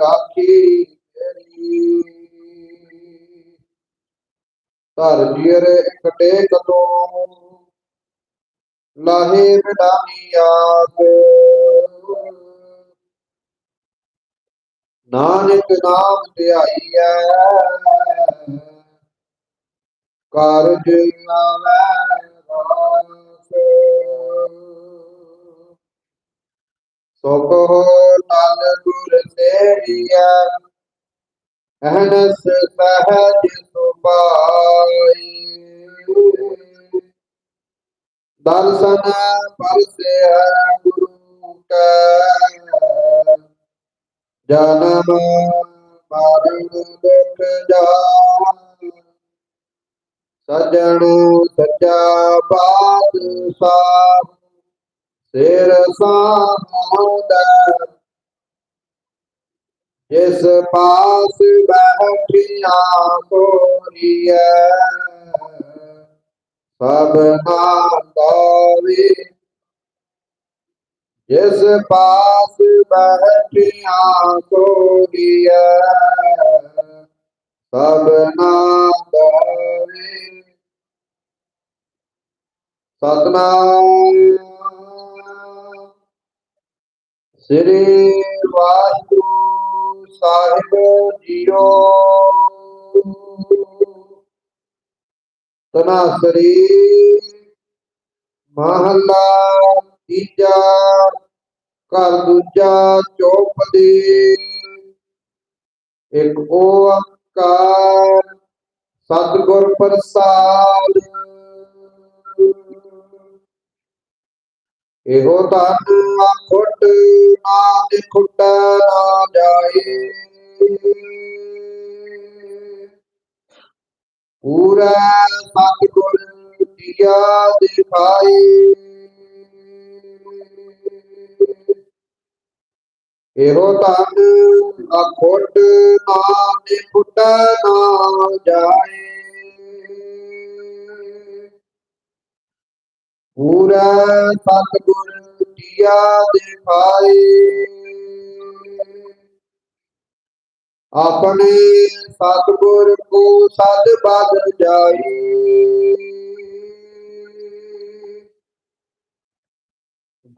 ਰਾਖੀ ਤੇਰੀ ਧਰ ਜੀਰ ਇਕਟੇ ਕਦੋਂ ਲਾਹੇ ਬਿਡਾਨੀ ਆਗ। ਨਾਨਕ ਨਾਮ ਧਿਆਈਐ ਕਾਰਜ ਆਵੈ ਰਾਸ ਸੋ ਕੋ ਤਨ ਗੁਰ ਅਹਨਸ ਸਹਜ ਸੁਭਾਈ। ਦਰਸ਼ਨ ਪਰਸਿਆ ਗੁਰੂ ਕੈ। ਜਨਮ ਮਰਨ ਦੁਖ ਜਾਨ ਸਜਣ ਸੱਚਾ ਬਾਦਸ਼ਾਹ। ਸਿਰ ਸਾਹਮਦਾ ਜਿਸ ਪਾਸ ਬੈਠਿਆ ਕੋਰੀਐ ਸਭ ਨਾਮੀ ਜਿਸ ਪਾਸ ਬੈਠਿਆ ਕੋਰੀਐ ਸਭ ਨਾਮੀ ਸਤਨਾਮ। ਸ੍ਰੀ ਵਾਹਿਗੁਰੂ ਸਾਹਿਬ ਜੀਓ। ਤਨਾਸਰੀ ਮਹੱਲਾ ਤੀਜਾ ਘਰ ਦੂਜਾ ਚੌਪਦੀ। ਇੱਕ ਓੰਕਾਰ ਸਤਿਗੁਰ ਪ੍ਰਸਾਦ। ਇਹੋ ਧਨ ਖੁੱਟ ਨਾ ਖੁੱਟ ਨਾ ਜਾਏ। ਪੂਰਾ ਸਤਿਗੁਰ ਦੀਆ ਦਿਖਾਈ ਇਹੋ ਧਨ ਖੁੱਟ ਨਾ ਖੁੱਟ ਨਾ ਜਾਏ। ਪੂਰਾ ਸਤਿਗੁਰ ਦੀਆ ਦਿਖਾਈ ਆਪਣੇ ਸਤਿਗੁਰ ਕੋ ਸਦ ਬਦ ਜਾਈ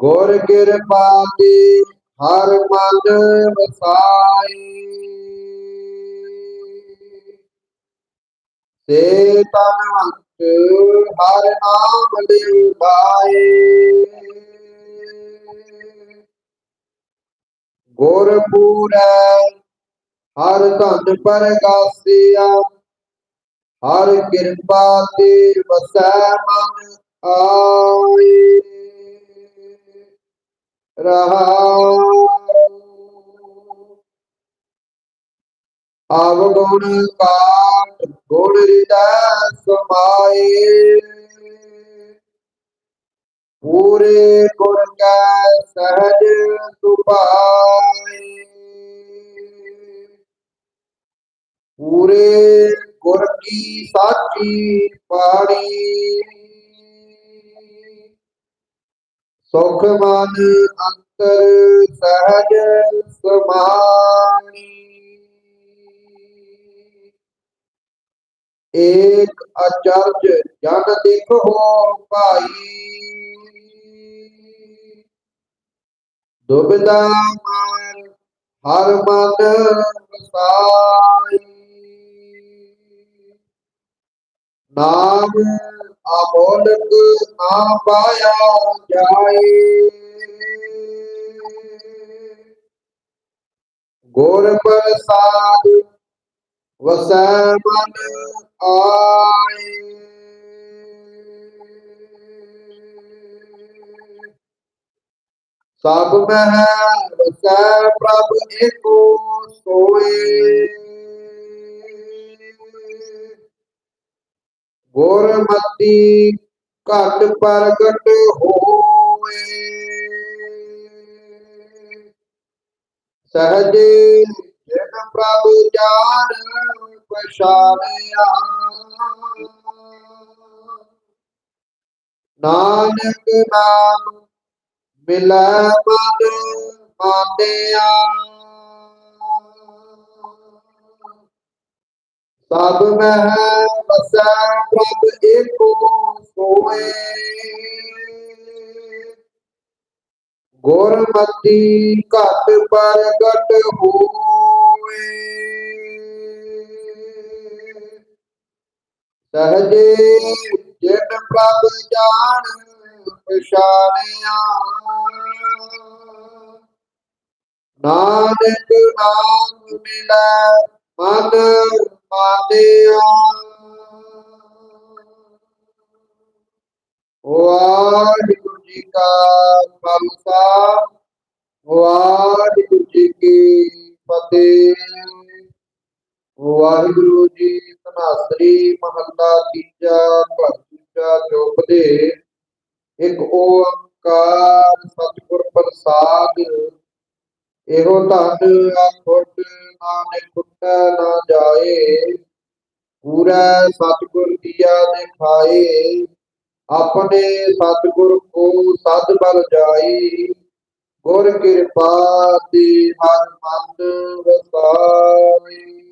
ਗੁਰ ਕਿਰਪਾ ਤੇ ਹਰ ਮਨ ਵਸਾਈ ਸੇ ਤਨਵੰਤ ਹਰ ਨਾਮ ਲਿਵਾਏ ਗੁਰ ਪੂਰੈ, ਹਰ ਧਨ ਪਰਗਾਸਿਆ, ਹਰ ਕਿਰਪਾ ਤੇ ਵਸੈ ਮਨ ਆਈ ਰਹਾ ਅਵਗੁਣ ਕਾਟ ਗੁਣ ਹਿਰਦੈ ਸਮਾਏ। ਪੂਰੇ ਗੁਰ ਕੈ ਸਹਜ ਸੁਭਾਈ ਪੂਰੇ ਗੁਰ ਕੀ ਸਾਚੀ ਪਾਣੀ ਸੁਖ ਮਨ ਅੰਤਰ ਸਹਜ ਸਮਾਣੀ ਏਕ ਅਚਰਜ ਜਨ ਦੇਖੋ ਭਾਈ। ਦੁਬਿਧਾ ਮਾਰ ਹਰ ਮਨ ਵਸਾਈ। ਨਾਮ ਅਮੋਲਕ ਨਾ ਪਾਇਆ ਜਾਏ। ਗੁਰ ਪ੍ਰਸਾਦ ਵਸੈ ਮਨ ਆਏ। ਸਭ ਮਹਿ ਵਸੈ ਪ੍ਰਭ ਏਕੋ ਸੋਏ। ਗੁਰਮਤੀ ਘਟ ਪ੍ਰਗਟ ਹੋਏ। ਸਹਜੇ ਜਿਨ ਪ੍ਰਭ ਜਾਣ। ਪਛਾਣਿਆ ਨਾਨਕ ਨਾਮ ਮਿਲੈ ਮਨ ਮਾਨਿਆ। ਸਭ ਮਹਿ ਵਸੈ ਪ੍ਰਭ ਏਕੋ ਸੋਏ। ਗੁਰਮਤੀ ਘਟ ਪ੍ਰਗਟ ਹੋਏ। ਸਹਜੇ ਜਿਨ ਪ੍ਰਭ ਜਾਣ ਪਛਾਣਿਆ। ਨਾਨਕ ਨਾਮ ਮਿਲੈ ਮਨ ਮਾਨਿਆ। ਵਾਹਿਗੁਰੂ ਜੀ ਕਾ ਖਾਲਸਾ, ਵਾਹਿਗੁਰੂ ਜੀ ਕੀ ਫਤਿਹ। ਵਾਹਿਗੁਰੂ ਜੀ ਧਨਾਸਰੀ ਮਹੱਲਾ ਤੀਜਾ, ਘਰ ਦੂਜਾ ਚੌਪਦੇ ਇੱਕ ਓੰਕਾਰ ਸਤਿਗੁਰ ਪ੍ਰਸਾਦ। ਇਹੋ ਧਨ ਆਖੁੱਟ ਨਾਨਕ ਟੁੱਟੈ ਨਾ ਜਾਏ। ਪੂਰਾ ਸਤਿਗੁਰ ਦੀਆ ਦਿਖਾਏ। ਆਪਣੇ ਸਤਿਗੁਰ ਕੋ ਸਦ ਬਲ ਜਾਈ ਗੁਰ ਕਿਰਪਾ ਤੇ ਹਰ ਮਨ ਵਸਾਵੇ